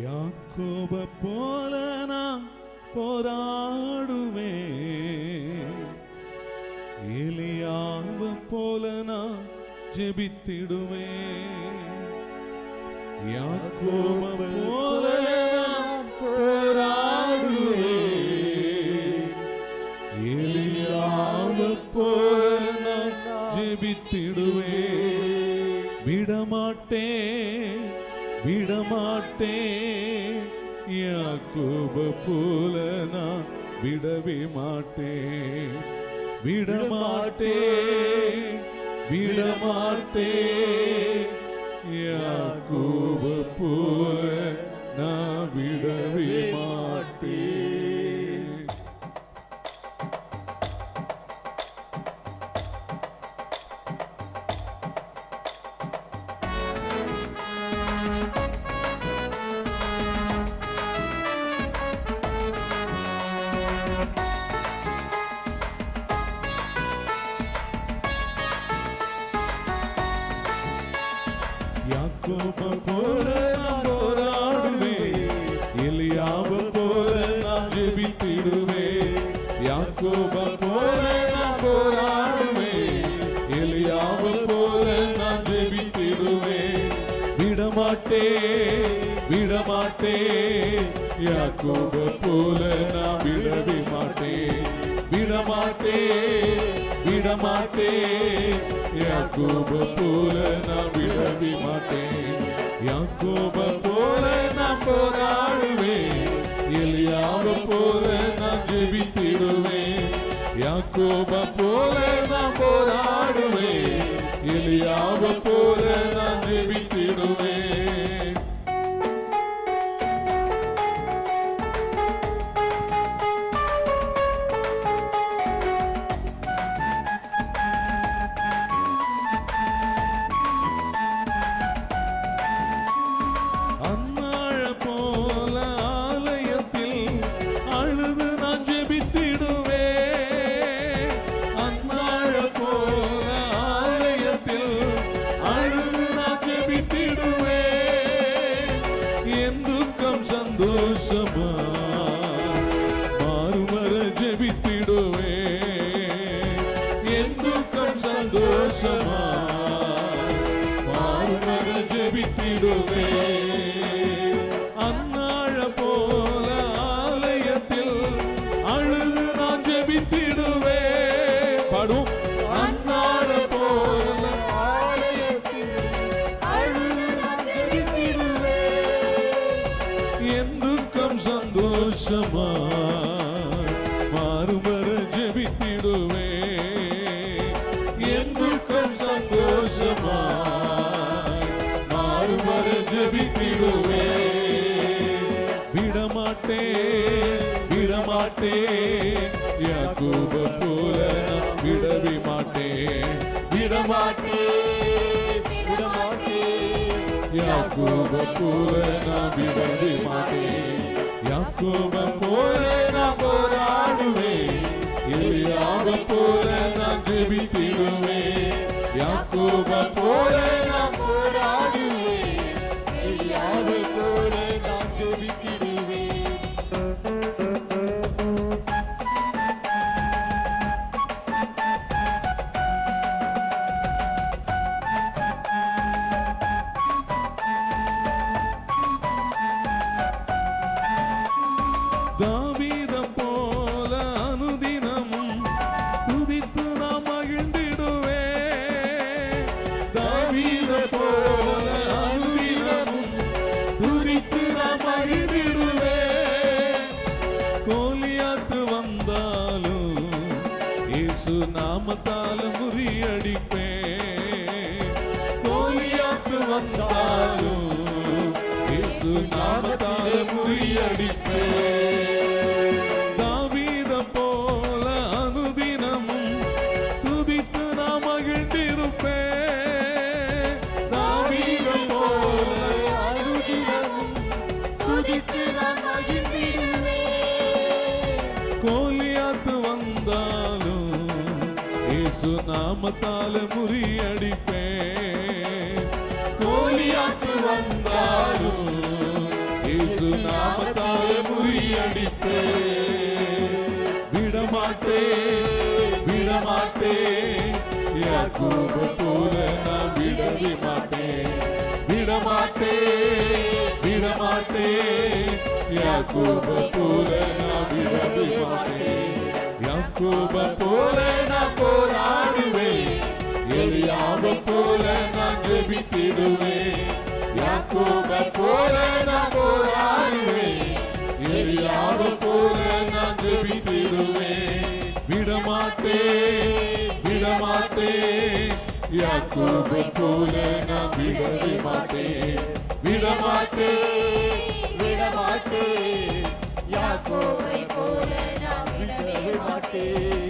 யாக்கோப போல நான் போராடுவே எலியாவ போல நான் ஜெபித்திடுவே யாக்கோப போல நான் போராடுவே எலியாவ போல நான் ஜெபித்திடுவே விடமாட்டேன். விடமாட்டேன் யாக்கோப போல நான் விடவே மாட்டேன் விடமாட்டேன் விடமாட்டேன் யாக்கோப போல நான் போராடுவேன். எலியாவ போல நான் ஜெபித்திடுவேன். யாக்கோப போல நான் போராடுவேன். எலியாவ போல நான் ஜெபித்திடுவேன். விடமாட்டேன். விடமாட்டே யாக்கோப போல நான் விடவே மாட்டேன் விடமாட்டே விடமாட்டே யாக்கோப போல நான் விடவே மாட்டேன் யாக்கோப போல நான் போராடுவேன். எலியாவ போல நான் ஜெபித்திடுவேன். யாக்கோப போல சந்தோஷமா மாறுமர ஜெபித்திடுவே என் துக்கம் சந்தோஷமா? மாறுமர ஜெபித்திடுவே விடமாட்டே விடமாட்டே யாக்கூப போல நான் விடவே மாட்டேன். விடமாட்டே விடமாட்டே யாக்கோப போல நான் விடவே மாட்டேன். யாக்கோப போல நான் போராடுவேன் எலியாவ போல நான் ஜெபித்திடுவேன் யாக்கோப போல நான் போராடுவேன் எலியாவ தாவீத போல அனுதினமும் துதித்து நாம் மகிழ்ந்திடுவே. தாவீத போல அனுதினமும் துதித்து நாம் மகிழ்ந்திடுவே. கோலியாத்து வந்தாலும் இயேசு நாமத்தால முறியடிப்பே கோலியாத்து வந்தாலும் நாமத்தால முறியடிப்பே தாவீத போல அனுதினமும் துதித்து நாம் மகிழ்ந்திருப்பே. தாவீத போல அனுதினமும் கோலியாத்து வந்தாலும் இயேசு நாமத்தால முறியடிப்பே. யாக்கோப போல நான் விடவே மாட்டேன். விடமாட்டேன் விடமாட்டேன் யாக்கோப போல நான் விடவே மாட்டேன். யாக்கோப போல நான் போராடுவேன். எலியாவ போல நான் ஜெபித்திடுவேன். யாக்கோப போல நான் போராடுவேன். எலியாவ போல நான் ஜெபித்திடுவேன். விடமாட்டேன் யாக்கோபு போல நான் விடவே மாட்டேன் விடமாட்டேன் விடமாட்டேன் யாக்கோபை போல நான் விடவே மாட்டேன்